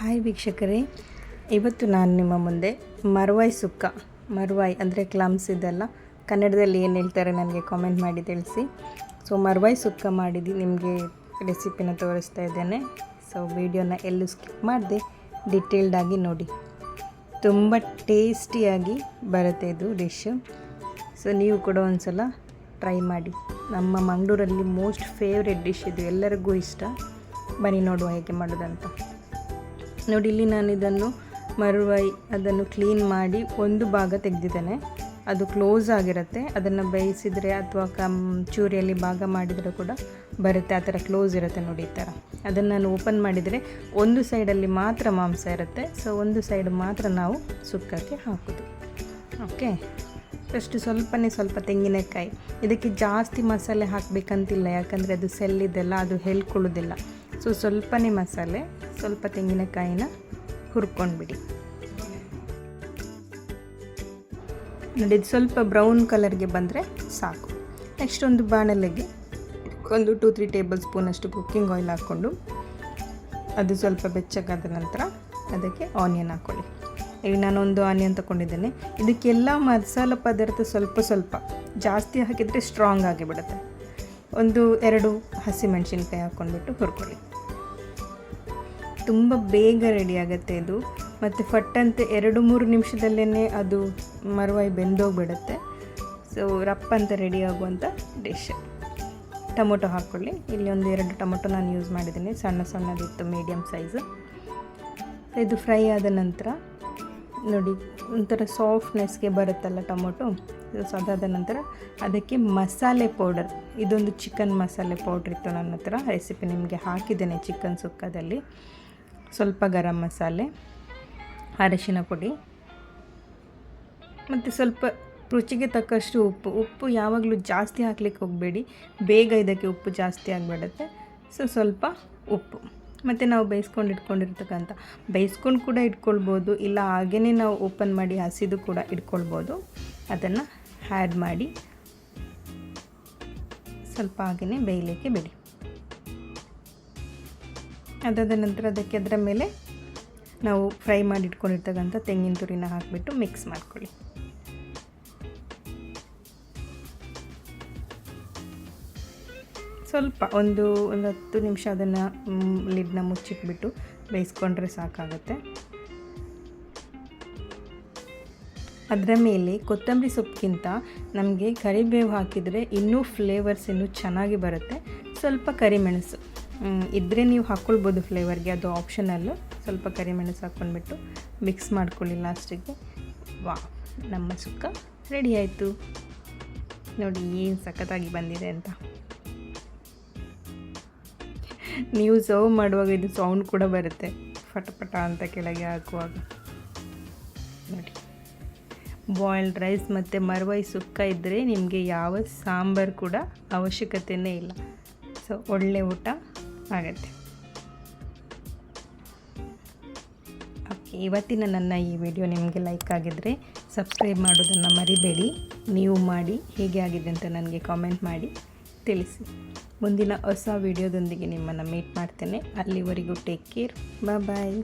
Hi ವೀಕ್ಷಕರೇ, ಇವತ್ತು ನಾನು ನಿಮ್ಮ ಮುಂದೆ ಮರ್ವಾಯ್ ಸುಕ್ಕ ಮರ್ವಾಯ್ ಅಂದರೆ ಕ್ಲಮ್ಸ್ ಇದೆಲ್ಲ. ಕನ್ನಡದಲ್ಲಿ ಏನು ಹೇಳ್ತಾರೆ ನನಗೆ ಕಾಮೆಂಟ್ ಮಾಡಿ ತಿಳಿಸಿ. ಸೊ ಮರ್ವಾಯ್ ಸುಕ್ಕ ಮಾಡಿದ್ದು ನಿಮಗೆ ರೆಸಿಪಿನ ತೋರಿಸ್ತಾ ಇದ್ದೇನೆ. ಸೊ ವಿಡಿಯೋನ ಎಲ್ಲೂ ಸ್ಕಿಪ್ ಮಾಡಿದೆ ಡಿಟೇಲ್ಡಾಗಿ ನೋಡಿ. ತುಂಬ ಟೇಸ್ಟಿಯಾಗಿ ಬರುತ್ತೆ ಇದು ಡಿಶ್ಶು ಸೊ ನೀವು ಕೂಡ ಒಂದು ಸಲ ಟ್ರೈ ಮಾಡಿ. ನಮ್ಮ ಮಂಗಳೂರಲ್ಲಿ ಮೋಸ್ಟ್ ಫೇವ್ರೆಟ್ ಡಿಶ್ ಇದು ಎಲ್ಲರಿಗೂ ಇಷ್ಟ. ಬನ್ನಿ ನೋಡುವ ಹೇಗೆ ಮಾಡೋದಂತ. ನೋಡಿ, ಇಲ್ಲಿ ನಾನು ಇದನ್ನು ಮರುವೈ, ಅದನ್ನು ಕ್ಲೀನ್ ಮಾಡಿ ಒಂದು ಭಾಗ ತೆಗೆದಿದ್ದೇನೆ. ಅದು ಕ್ಲೋಸ್ ಆಗಿರುತ್ತೆ. ಅದನ್ನು ಬೇಯಿಸಿದರೆ ಅಥವಾ ಕಮ್, ಚೂರಿಯಲ್ಲಿ ಭಾಗ ಮಾಡಿದರೆ ಕೂಡ ಬರುತ್ತೆ. ಆ ಥರ ಕ್ಲೋಸ್ ಇರುತ್ತೆ ನೋಡಿ ಈ ಥರ. ಅದನ್ನು ನಾನು ಓಪನ್ ಮಾಡಿದರೆ ಒಂದು ಸೈಡಲ್ಲಿ ಮಾತ್ರ ಮಾಂಸ ಇರುತ್ತೆ. ಸೊ ಒಂದು ಸೈಡ್ ಮಾತ್ರ ನಾವು ಸುಕ್ಕಕ್ಕೆ ಹಾಕೋದು. ಓಕೆ ಫಸ್ಟು ಸ್ವಲ್ಪನೇ ಸ್ವಲ್ಪ ತೆಂಗಿನಕಾಯಿ. ಇದಕ್ಕೆ ಜಾಸ್ತಿ ಮಸಾಲೆ ಹಾಕಬೇಕಂತಿಲ್ಲ. ಯಾಕಂದರೆ ಅದು ಸೆಲ್ಲಿದೆಲ್ಲ ಅದು ಹೇಳ್ಕೊಳ್ಳೋದಿಲ್ಲ. ಸೊ ಸ್ವಲ್ಪನೇ ಮಸಾಲೆ ಸ್ವಲ್ಪ ತೆಂಗಿನಕಾಯಿನ ಹುರ್ಕೊಂಡ್ಬಿಡಿ. ನೋಡಿ, ಇದು ಸ್ವಲ್ಪ ಬ್ರೌನ್ ಕಲರ್ಗೆ ಬಂದರೆ ಸಾಕು. ನೆಕ್ಸ್ಟ್ ಒಂದು ಬಾಣಲೆಗೆ ಒಂದು ಟೂ ತ್ರೀ ಟೇಬಲ್ ಸ್ಪೂನಷ್ಟು ಕುಕ್ಕಿಂಗ್ ಆಯಿಲ್ ಹಾಕ್ಕೊಂಡು ಅದು ಸ್ವಲ್ಪ ಬೆಚ್ಚಗಾದ ನಂತರ ಅದಕ್ಕೆ ಆನಿಯನ್ ಹಾಕ್ಕೊಳ್ಳಿ ಈಗ ನಾನೊಂದು ಆನಿಯನ್ ತಗೊಂಡಿದ್ದೇನೆ. ಇದಕ್ಕೆಲ್ಲ ಮಸಾಲ ಪದಾರ್ಥ ಸ್ವಲ್ಪ ಸ್ವಲ್ಪ, ಜಾಸ್ತಿ ಹಾಕಿದರೆ ಸ್ಟ್ರಾಂಗ್ ಆಗಿಬಿಡುತ್ತೆ. ಒಂದು ಎರಡು ಹಸಿಮೆಣಸಿನ್ಕಾಯಿ ಹಾಕ್ಕೊಂಡ್ಬಿಟ್ಟು ಹುರ್ಕೊಳ್ಳಿ. ತುಂಬ ಬೇಗ ರೆಡಿ ಆಗುತ್ತೆ ಇದು. ಮತ್ತು ಫಟ್ಟಂತೆ ಎರಡು ಮೂರು ನಿಮಿಷದಲ್ಲೇ ಅದು ಮರವಾಯಿ ಬೆಂದೋಗ್ಬಿಡುತ್ತೆ. ಸೊ ರಪ್ಪಂತ ರೆಡಿ ಆಗುವಂಥ ಡಿಶ್ ಟೊಮೊಟೊ ಹಾಕ್ಕೊಳ್ಳಿ ಇಲ್ಲಿ ಒಂದು ಎರಡು ಟೊಮೊಟೊ ನಾನು ಯೂಸ್ ಮಾಡಿದ್ದೀನಿ. ಸಣ್ಣ ಸಣ್ಣದಿತ್ತು ಮೀಡಿಯಮ್ ಸೈಜು ಇದು ಫ್ರೈ ಆದ ನಂತರ, ನೋಡಿ, ಒಂಥರ ಸಾಫ್ಟ್ನೆಸ್ಗೆ ಬರುತ್ತಲ್ಲ ಟೊಮೊಟೊ? ಅದಾದ ನಂತರ ಅದಕ್ಕೆ ಮಸಾಲೆ ಪೌಡರ್ ಇದೊಂದು ಚಿಕನ್ ಮಸಾಲೆ ಪೌಡ್ರ್ ಇತ್ತು ನನ್ನ ಹತ್ರ. ರೆಸಿಪಿ ನಿಮಗೆ ಹಾಕಿದ್ದೇನೆ ಚಿಕನ್ ಸುಕ್ಕದಲ್ಲಿ. ಸ್ವಲ್ಪ ಗರಂ ಮಸಾಲೆ, ಅರಶಿನ ಪುಡಿ, ಮತ್ತು ಸ್ವಲ್ಪ ರುಚಿಗೆ ತಕ್ಕಷ್ಟು ಉಪ್ಪು. ಉಪ್ಪು ಯಾವಾಗಲೂ ಜಾಸ್ತಿ ಹಾಕ್ಲಿಕ್ಕೆ ಹೋಗಬೇಡಿ. ಬೇಗ ಇದಕ್ಕೆ ಉಪ್ಪು ಜಾಸ್ತಿ ಆಗಿಬಿಡುತ್ತೆ. ಸೊ ಸ್ವಲ್ಪ ಉಪ್ಪು. ಮತ್ತು ನಾವು ಬೇಯಿಸ್ಕೊಂಡು ಇಟ್ಕೊಂಡಿರ್ತಕ್ಕಂಥ, ಬೇಯಿಸ್ಕೊಂಡು ಕೂಡ ಇಟ್ಕೊಳ್ಬೋದು. ಇಲ್ಲ ಹಾಗೆಯೇ ನಾವು ಓಪನ್ ಮಾಡಿ ಹಸಿದು ಕೂಡ ಇಟ್ಕೊಳ್ಬೋದು. ಅದನ್ನು ಆ್ಯಡ್ ಮಾಡಿ ಸ್ವಲ್ಪ ಹಾಗೆಯೇ ಬೇಯಲಿಕ್ಕೆ ಬಿಡಿ. ಅದಾದ ನಂತರ ಅದಕ್ಕೆ ಅದರ ಮೇಲೆ ನಾವು ಫ್ರೈ ಮಾಡಿ ಇಟ್ಕೊಂಡಿರ್ತಕ್ಕಂಥ ತೆಂಗಿನ ತುರಿನ ಹಾಕಿಬಿಟ್ಟು ಮಿಕ್ಸ್ ಮಾಡ್ಕೊಳ್ಳಿ. ಸ್ವಲ್ಪ ಒಂದು ಒಂದು ಹತ್ತು ನಿಮಿಷ ಅದನ್ನು ಲಿಡ್ನ ಮುಚ್ಚಿಟ್ಬಿಟ್ಟು ಬೇಯಿಸ್ಕೊಂಡ್ರೆ ಸಾಕಾಗುತ್ತೆ. ಅದರ ಮೇಲೆ ಕೊತ್ತಂಬರಿ ಸೊಪ್ಪಿಗಿಂತ ನಮಗೆ ಕರಿಬೇವು ಹಾಕಿದರೆ ಇನ್ನೂ ಫ್ಲೇವರ್ಸ್ ಇನ್ನೂ ಚೆನ್ನಾಗಿ ಬರುತ್ತೆ. ಸ್ವಲ್ಪ ಕರಿಮೆಣಸು. ಇದ್ದರೆ ನೀವು ಹಾಕ್ಕೊಳ್ಬೋದು ಫ್ಲೇವರ್ಗೆ, ಅದು ಆಪ್ಷನಲ್ಲು ಸ್ವಲ್ಪ ಕರಿಮೆಣಸು ಹಾಕ್ಕೊಂಡ್ಬಿಟ್ಟು ಮಿಕ್ಸ್ ಮಾಡ್ಕೊಳ್ಳಿ ಲಾಸ್ಟಿಗೆ ವಾ, ನಮ್ಮ ಸುಕ್ಕ ರೆಡಿ ಆಯಿತು. ನೋಡಿ, ಏನು ಸಖತ್ತಾಗಿ ಬಂದಿದೆ ಅಂತ. ನೀವು ಸರ್ವ್ ಮಾಡುವಾಗ ಇದು ಸೌಂಡ್ ಕೂಡ ಬರುತ್ತೆ. ಫಟಫಟ ಅಂತ ಕೆಳಗೆ ಹಾಕುವಾಗ. ನೋಡಿ. ಬಾಯ್ಲ್ಡ್ ರೈಸ್ ಮತ್ತು ಮರ್ವೈ ಸುಕ್ಕ ಇದ್ದರೆ ನಿಮಗೆ ಯಾವ ಸಾಂಬಾರು ಕೂಡ ಅವಶ್ಯಕತೆಯೇ ಇಲ್ಲ. ಸೊ ಒಳ್ಳೆ ಊಟ. ಆಗುತ್ತೆ. ಓಕೆ ಇವತ್ತಿನ ನನ್ನ ಈ ವಿಡಿಯೋ ನಿಮಗೆ ಲೈಕ್ ಆಗಿದ್ದರೆ ಸಬ್ಸ್ಕ್ರೈಬ್ ಮಾಡೋದನ್ನು ಮರಿಬೇಡಿ. ನೀವು ಮಾಡಿ, ಹೇಗೆ ಆಗಿದೆ ಅಂತ ನನಗೆ ಕಾಮೆಂಟ್ ಮಾಡಿ ತಿಳಿಸಿ. ಮುಂದಿನ ಹೊಸ ವಿಡಿಯೋದೊಂದಿಗೆ ನಿಮ್ಮನ್ನು ಮೀಟ್ ಮಾಡ್ತೇನೆ. ಅಲ್ಲಿವರೆಗೂ ಟೇಕ್ ಕೇರ್ ಬಾಯ್